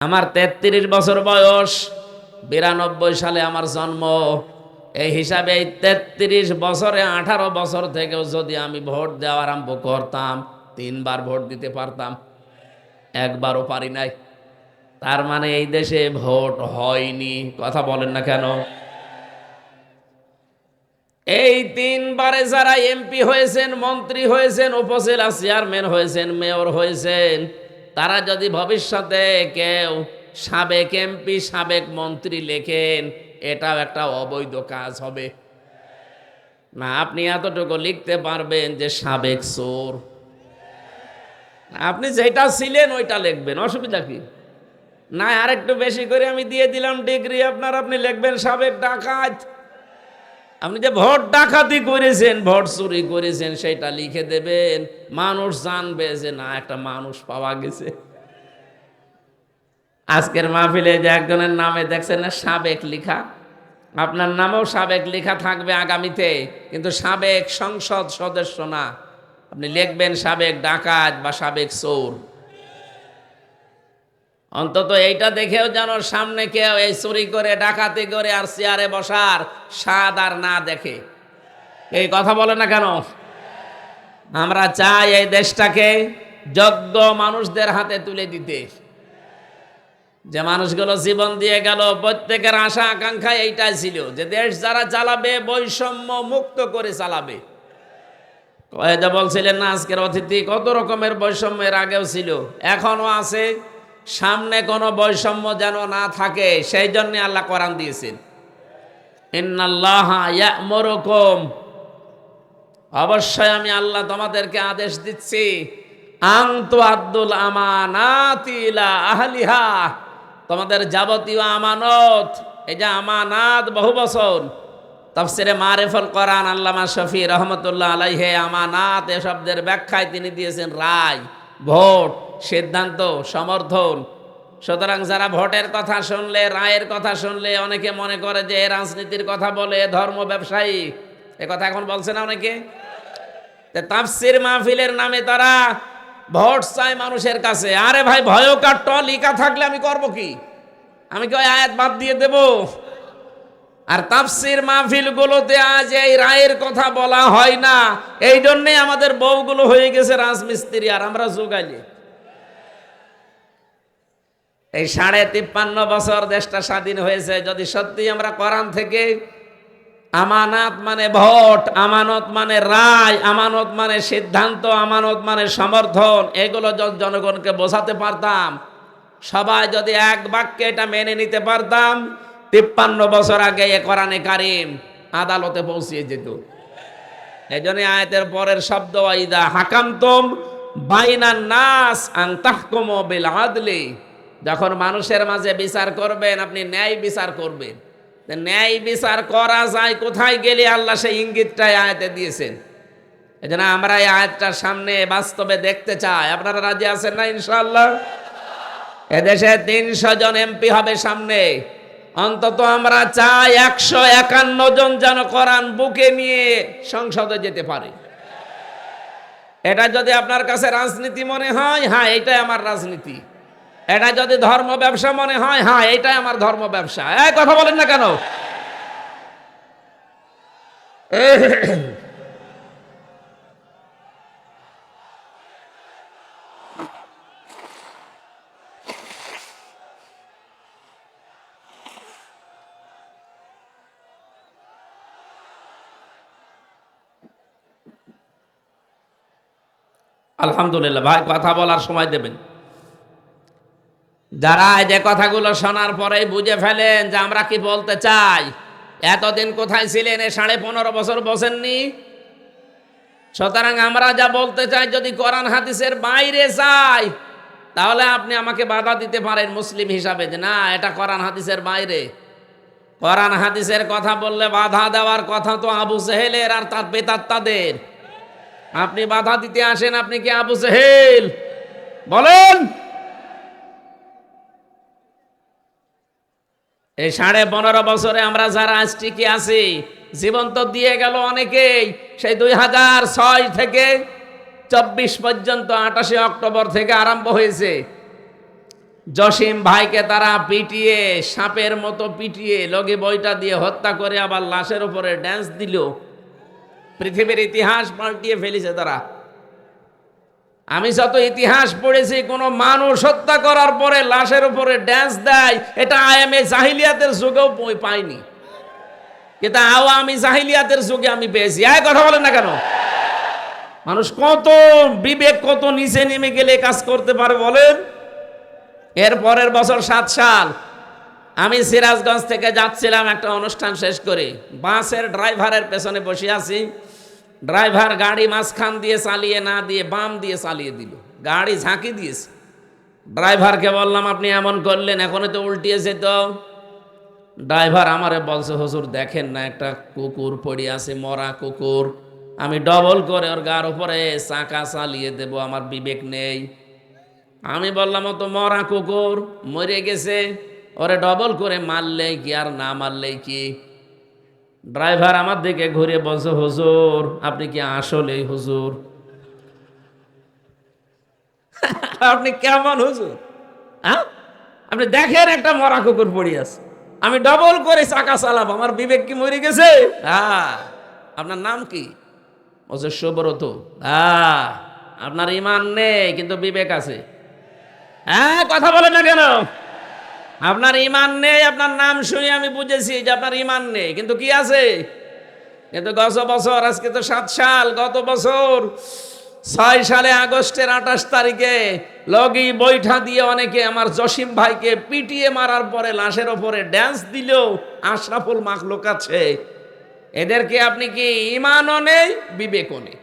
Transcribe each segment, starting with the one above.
আমার তেত্রিশ বছর বয়স, বিরানব্বই সালে আমার জন্ম। এই হিসাবে এই তেত্রিশ বছরে আঠারো বছর থেকেও যদি আমি ভোট দেওয়া আরম্ভ করতাম, তিনবার ভোট দিতে পারতাম, একবারও পারি নাই। তার মানে এই দেশে ভোট হয়নি, কথা বলেন না কেন? এই তিনবারে যারা এমপি হয়েছেন, মন্ত্রী হয়েছেন, উপজেলা চেয়ারম্যান হয়েছেন, মেয়র হয়েছেন তারা যদি ভবিষ্যতে কেউ সাবেক এমপি, সাবেক মন্ত্রী লেখেন, এটাও একটা অবৈধ কাজ হবে। না, আপনি এতটুকু লিখতে পারবেন যে সাবেক চোর। আপনি যেটা ছিলেন, ওইটা লিখবেন, অসুবিধা কি? না, আরেকটু বেশি করে আমি দিয়ে দিলাম ডিগ্রি, আপনার আপনি লিখবেন সাবেক ডাকাত। আপনি যে ভোট ডাকাতি করেছেন, ভোট চুরি করেছেন, সেটা লিখে দেবেন। মানুষ জানবে যে না, একটা মানুষ পাওয়া গেছে। আজকের মাহফিলে যে একজনের নামে দেখছেন না, সাবেক লিখা। আপনার নামেও সাবেক লেখা থাকবে আগামীতে, কিন্তু সাবেক সংসদ সদস্য না। আপনি লিখবেন সাবেক ডাকাত বা সাবেক চোর। অন্তত এইটা দেখেও যেন সামনে কেউ এই চুরি করে, ডাকাতি করে আর চেয়ারে বসার স্বাদ আর না দেখে। এই কথা বলে না কেন? আমরা চাই এই দেশটাকে যোগ্য মানুষদের হাতে তুলে দিতে। যে মানুষগুলো জীবন দিয়ে গেল, প্রত্যেকের আশা, আকাঙ্ক্ষা এইটাই ছিল যে দেশ যারা চালাবে, বৈষম্য মুক্ত করে চালাবে। কয়েদা বলছিলেন না, আজকের অতিথি কত রকমের বৈষম্যের আগেও ছিল এখনও আছে। সামনে কোনো বৈষম্য যেন না থাকে, সেই জন্য আল্লাহ কোরআন দিয়েছেন। ইন্নাল্লাহ ইয়ামুরুকুম। অবশ্যই আমি আল্লাহ তোমাদেরকে আদেশ দিচ্ছি, আন্তু আব্দুল আমানাতিলা আহলিহা। তোমাদের যাবতীয় আমানত, এই যে আমানাত বহু বছর, তফসিরে মারেফল করান আল্লামা শফি রহমতুল্লাহ আলাইহে আমানাত এ শব্দের ব্যাখ্যায় তিনি দিয়েছেন রায়, ভোট। সিদ্ধান্ত, সমর্থন। সুতরাং যারা ভোটের কথা শুনলে, রায়ের কথা শুনলে, অনেকে মনে করে যে রাজনীতির কথা বলে ধর্ম ব্যবসায়ী। এ কথা এখন বলছে না অনেকে? তাফসির মাহফিলের নামে তারা ভোট চায় মানুষের কাছে। আরে ভাই ভয়কার টলিকা থাকলে আমি করব কি? আমি কি ওই আয়াত বাদ দিয়ে দেব? আর তাফসির মাহফিল গুলোতে আজ এই রায়ের কথা বলা হয় না। এই জন্যে আমাদের বউগুলো হয়ে গেছে রাজমিস্ত্রি, আর আমরা যোগাইলে এই সাড়ে তিপ্পান্ন বছর দেশটা স্বাধীন হয়েছে। যদি সত্যি আমরা কোরআন থেকে আমানত মানে ভোট, আমানত মানে রায়, আমানত মানে সিদ্ধান্ত, আমানত মানে সমর্থন, এগুলো জনগণকে বোঝাতে পারতাম। সবাই যদি এক বাক্যে এটা মেনে নিতে পারতাম, তিপ্পান্ন বছর আগে এ কোরআনে কারিম আদালতে পৌঁছিয়ে যেত। এই জন্য আয়তের পরের শব্দ ইদা হাকামতম বাইনান নাস আন তাহকুমু বিল আদলি। যখন মানুষের মাঝে বিচার করবেন, আপনি ন্যায় বিচার করবেন। ন্যায় বিচার করা যায় কোথায় গেলে? আল্লাহ সেই ইঙ্গিতটাই আয়াতে দিয়েছেন। এই জন্য আমরা এই আয়াতটার সামনে বাস্তবে দেখতে চাই। আপনারা রাজি আছেন না ইনশাল্লাহ এদেশে তিনশো জন এমপি হবে সামনে। অন্তত আমরা চাই একশো একান্ন জন যেন কোরআন বুকে নিয়ে সংসদে যেতে পারে। এটা যদি আপনার কাছে রাজনীতি মনে হয় হ্যাঁ এটাই আমার রাজনীতি। এটা যদি ধর্ম ব্যবসা মনে হয় হ্যাঁ এটাই আমার ধর্ম ব্যবসা। এই, কথা বলেন না কেন? আলহামদুলিল্লাহ, ভাই, কথা বলার সময় দেবেন। যারা যে কথাগুলো শোনার পরেই বুঝে ফেলেন যে আমরা কি বলতে চাই, এতদিন কোথায় ছিলেন এ সাড়ে পনেরো বছর বসেননি? সুতরাং আমরা যা বলতে চাই, যদি কোরআন হাদিসের বাইরে যাই, তাহলে আপনি আমাকে বাধা দিতে পারেন মুসলিম হিসাবে যে না, এটা কোরআন হাদিসের বাইরে। কোরআন হাদিসের কথা বললে বাধা দেওয়ার কথা তো আবু সেহেলের আর তার বেতাত্তাদের। আপনি বাধা দিতে আসেন, আপনি কি আবু সেহেল বলেন! এই সাড়ে পনেরো বছরে আমরা যারা আজ টিকে আছি, জীবন তো দিয়ে গেল অনেকেই। সেই দুই হাজার ছয় থেকে চব্বিশ পর্যন্ত আটাশে অক্টোবর থেকে আরম্ভ হয়েছে। জসিম ভাইকে তারা পিটিয়ে, সাপের মতো পিটিয়ে, লগে বইটা দিয়ে হত্যা করে আবার লাশের উপরে ড্যান্স দিল। পৃথিবীর ইতিহাস পাল্টিয়ে ফেলেছে তারা। আমি যত ইতিহাস পড়েছি, কোনো মানুষ হত্যা করার পরে লাশের উপরে ড্যান্স দেয়, এটা আইএমএ জাহিলিয়াতের যুগেও পই- পাইনি। কিন্তু আওয়ামী জাহিলিয়াতের যুগে আমি পেয়েছি। এক কথা বলেন না কেন? মানুষ কত বিবেক, কত নিচে নেমে গেলে কাজ করতে পারে বলেন? এর পরের বছর সাত সাল, আমি সিরাজগঞ্জ থেকে যাচ্ছিলাম একটা অনুষ্ঠান শেষ করে। বাসের ড্রাইভারের পেছনে বসে আছি। ড্রাইভার গাড়ি মাঝখান দিয়ে চালিয়ে না দিয়ে বাম দিয়ে চালিয়ে দিল। গাড়ি ঝাঁকি দিয়েছে। ড্রাইভারকে বললাম, আপনি এমন করলেন, এখনই তো উল্টিয়েছে তো। ড্রাইভার আমারে বলছে, হুজুর, দেখেন না, একটা কুকুর পড়ে আছে, মরা কুকুর। আমি ডবল করে ওর গার উপরে চাকা চালিয়ে দেব, আমার বিবেক নেই। আমি বললাম, ও তো মরা কুকুর, মরে গেছে। ওরে ডবল করে মারলে কি আর না মারলে কি? ড্রাইভার আমার দিকে ঘুরে বলছে, হুজুর, আপনি কি আসলেই হুজুর? আপনি কেমন হুজুর? হ্যাঁ? আপনি দেখেন একটা মরা কুকুর পড়ে আছে। আমি ডবল করে চাকা চালাব, আমার বিবেক কি মরে গেছে? হ্যাঁ। আপনার নাম কি? বলছে, সুব্রত। হ্যাঁ। আপনার ইমান নেই, কিন্তু বিবেক আছে। হ্যাঁ কথা বলেন না কেন? আপনার ইমান নেই, আপনার নাম শুনে আমি বুঝেছি যে আপনার ইমান নেই, কিন্তু কি আছে? কিন্তু গত বছর, আজকে তো সাত সাল, গত বছর, ছয় সালে আগস্টের আঠাশ তারিখে লগি বৈঠা দিয়ে অনেকে আমার জসিম ভাইকে পিটিয়ে মারার পরে লাশের ওপরে ড্যান্স দিল আশরাফুল মাখলুক আছে। এদেরকে আপনি কি ইমানও নেই, বিবেকও নেই?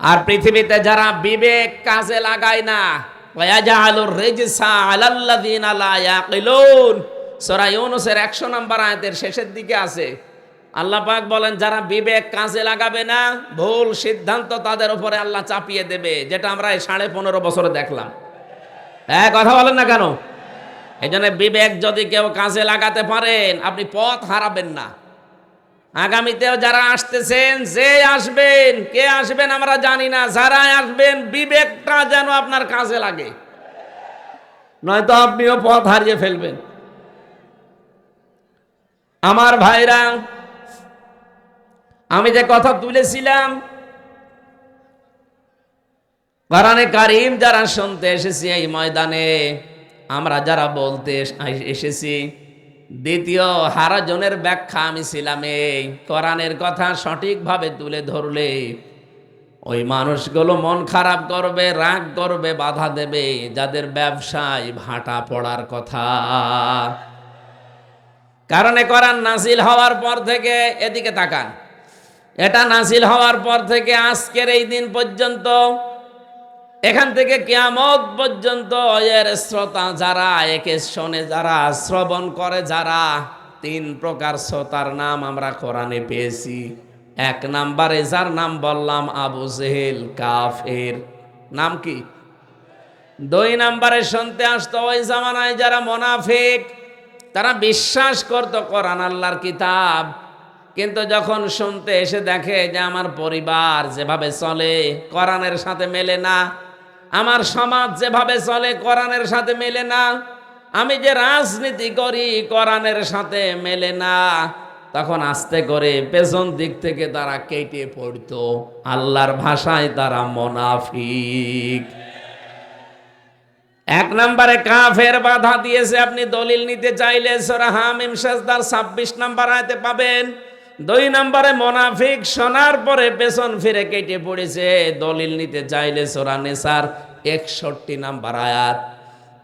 আর পৃথিবীতে যারা বিবেক কাজে লাগায় না সূরা ইউনূসের 100 নম্বর আয়াতের শেষের দিকে আছে। আল্লাহ পাক বলেন, যারা বিবেক কাজে লাগাবে না, ভুল সিদ্ধান্ত তাদের উপরে আল্লাহ চাপিয়ে দেবে, যেটা আমরা এই সাড়ে পনেরো বছরে দেখলাম। হ্যাঁ কথা বলেন না কেন? এই বিবেক যদি কেউ কাজে লাগাতে পারেন, আপনি পথ হারাবেন না। আগামীতেও যারা আসতেছেন, যে আসবেন, কে আসবেন আমরা জানি না যারা আসবেন, বিবেকটা যেন আপনার কাজে লাগে। নয়তো আপনিও পথ হারিয়ে ফেলবেন। আমার ভাইরা, আমি যে কথা তুলেছিলাম, কোরআনে কারিম যারা শুনতে এসেছি এই ময়দানে, আমরা যারা বলতে এসেছি দ্বিতীয়, হারাজনের ব্যাখ্যা আমি ছিলাম এই। কোরআনের কথা সঠিকভাবে তুলে ধরলে ওই মানুষগুলো মন খারাপ করবে, রাগ করবে, বাধা দেবে, যাদের ব্যবসায় ভাটা পড়ার কথা। কারণে কোরআন নাসিল হওয়ার পর থেকে, এদিকে তাকান। এটা নাসিল হওয়ার পর থেকে আজকের এই দিন পর্যন্ত এখান থেকে কেয়ামত পর্যন্ত এর শ্রোতা যারা, একে শোনে যারা, শ্রবণ করে যারা, তিন প্রকার শ্রোতার নাম আমরা কোরআনে পেয়েছি। এক নাম্বারে যার নাম বললাম আবু জেহেল কাফের। নাম কি? দুই নাম্বারে শুনতে আসতো ওই জামানায় যারা মোনাফেক, তারা বিশ্বাস করতো কোরআন আল্লাহর কিতাব। কিন্তু যখন শুনতে এসে দেখে যে আমার পরিবার যেভাবে চলে, কোরআনের সাথে মেলে না আমার সমাজ যেভাবে চলে, কোরআনের সাথে মেলে না। আমি যে রাজনীতি করি, কোরআনের সাথে মেলে না। তখন আস্তে করে পেছন দিক থেকে তারা কেটে পড়তো। আল্লাহর ভাষায় তারা মোনাফিক। এক নম্বরে কাফের বাধা দিয়েছে, আপনি দলিল নিতে চাইলে সোরা হামিম সাজদার ছাব্বিশ নাম্বার আয়তে পাবেন। দুই নম্বরে মোনাফিক শোনার পরে পেছন ফিরে কেটে পড়েছে। দলিল নিতে চাইলে সোরা নেসার একষট্টি নাম্বার আয়াত।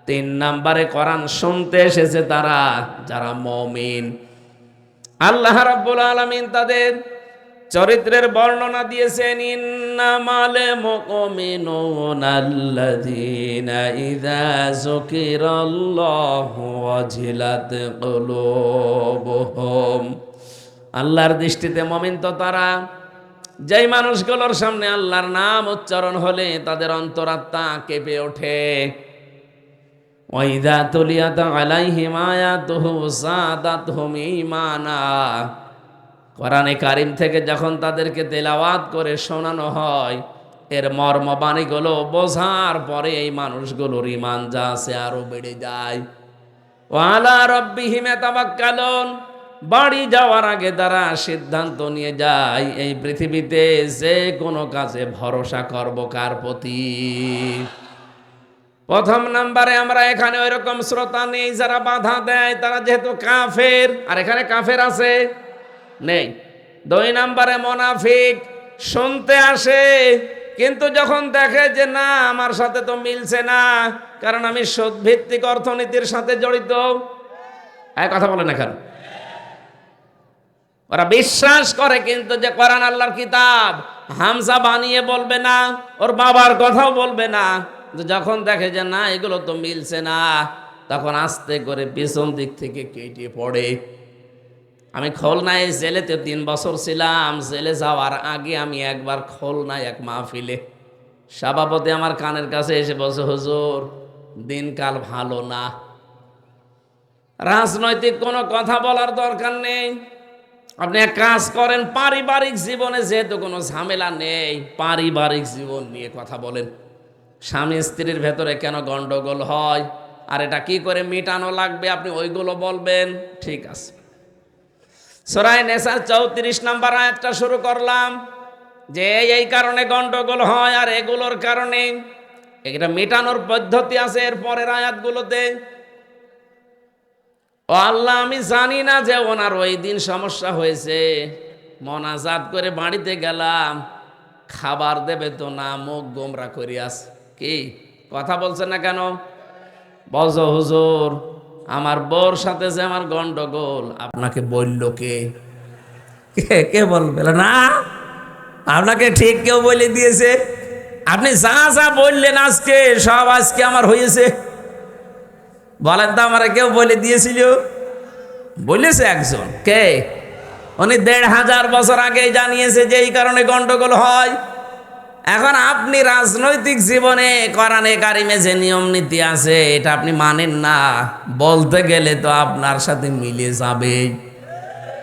তিন নাম্বারে কোরআন শুনতে এসেছে তারা, যারা মমিন। আল্লাহ রাব্বুল আলামিন তাদের চরিত্রের বর্ণনা দিয়েছেন, ইন্নামাল মুমিনুনা আল্লাযীনা ইযা যুকিরাল্লাহু ওয়াজিলাত কুলুবুহুম আল্লাহর দৃষ্টিতে মমিন তো তারা। যেই মানুষগুলোর সামনে আল্লাহর নাম উচ্চারণ হলে তাদের অন্তরাত্মা কেঁপে ওঠে। ওয়াইদা তুলিয়াত আলাইহিম আয়াতুহু সাদাতহুম ঈমানা। কোরআনে কারিম থেকে যখন তাদেরকে তেলাওয়াত করে শোনানো হয়, এর মর্মবাণীগুলো বোঝার পরে এই মানুষগুলোর ইমান যা আছে আরও বেড়ে যায়। ওয়ালা রব্বিহিমে তাবাক্কালুন বাড়ি যাওয়ার আগে তারা সিদ্ধান্ত নিয়ে যায়, এই পৃথিবীতে যে কোনো কাজে ভরসা করব কার প্রতি? প্রথম নাম্বারে আমরা এখানে ওইরকম শ্রোতা নেই, যারা বাধা দেয়, তারা যেহেতু কাফের। আর এখানে কাফের আছে? নেই। দুই নাম্বারে মোনাফিক, শুনতে আসে, কিন্তু যখন দেখে যে না, আমার সাথে তো মিলছে না, কারণ আমি সুদ ভিত্তিক অর্থনীতির সাথে জড়িত। কথা বলে না কেন? ওরা বিশ্বাস করে কিন্তু যে কোরআন আল্লাহর কিতাব। হামসা বানিয়ে বলবে না, ওর বাবার কথাও বলবে না। যখন দেখে যে না, এগুলো তো মিলছে না, তখন আস্তে করে পিছন দিক থেকে কেটে পড়ে। আমি খুলনায় জেলেতে তিন বছর ছিলাম, জেলে যাওয়ার আগে আমি একবার খুলনায় এক মাহফিলে। সভাপতি আমার কানের কাছে এসে বসে হুজুর, দিনকাল ভালো না। রাজনৈতিক কোনো কথা বলার দরকার নেই। আপনি এক কাজ করেন, পারিবারিক জীবনে যেহেতু কোনো ঝামেলা নেই, পারিবারিক জীবন নিয়ে কথা বলেন। স্বামী স্ত্রীর ভেতরে কেন গন্ডগোল হয়? আর এটা কি করে মেটানো লাগবে? আপনি ওইগুলো বলবেন। ঠিক আছে। সরাই নেশার চৌত্রিশ নাম্বার আয়াতটা শুরু করলাম, যে এই কারণে গন্ডগোল হয় আর এগুলোর কারণে। এটা মেটানোর পদ্ধতি আছে এর পরের আয়াতগুলোতে। ও আল্লাহ, আমি জানি না যে ওনার ওই দিন সমস্যা হয়েছে। মনাজাত করে বাড়িতে গেলাম। খাবার দেবে তো না, মুখ গোমরা করিয়াস কি? কথা বলছে না কেন? বলছ, হুজুর, আমার বউর সাথে যে আমার গন্ডগোল, আপনাকে বলল কে কে বলবে? না, আপনাকে ঠিক কেউ বলে দিয়েছে। আপনি যা যা বললেন আজকে, সব আজকে আমার হয়েছে। বলেন তো আমার, কেউ বলে দিয়েছিল? বলেছে একজন। কে? উনি দেড় হাজার বছর আগে জানিয়েছে যে এই কারণে গন্ডগোল হয়। এখন আপনি রাজনৈতিক জীবনে কোরআনে কারিমে যে নিয়ম নীতি আছে, এটা আপনি মানেন না। বলতে গেলে তো আপনার সাথে মিলে যাবে।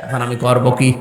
এখন আমি করব কি?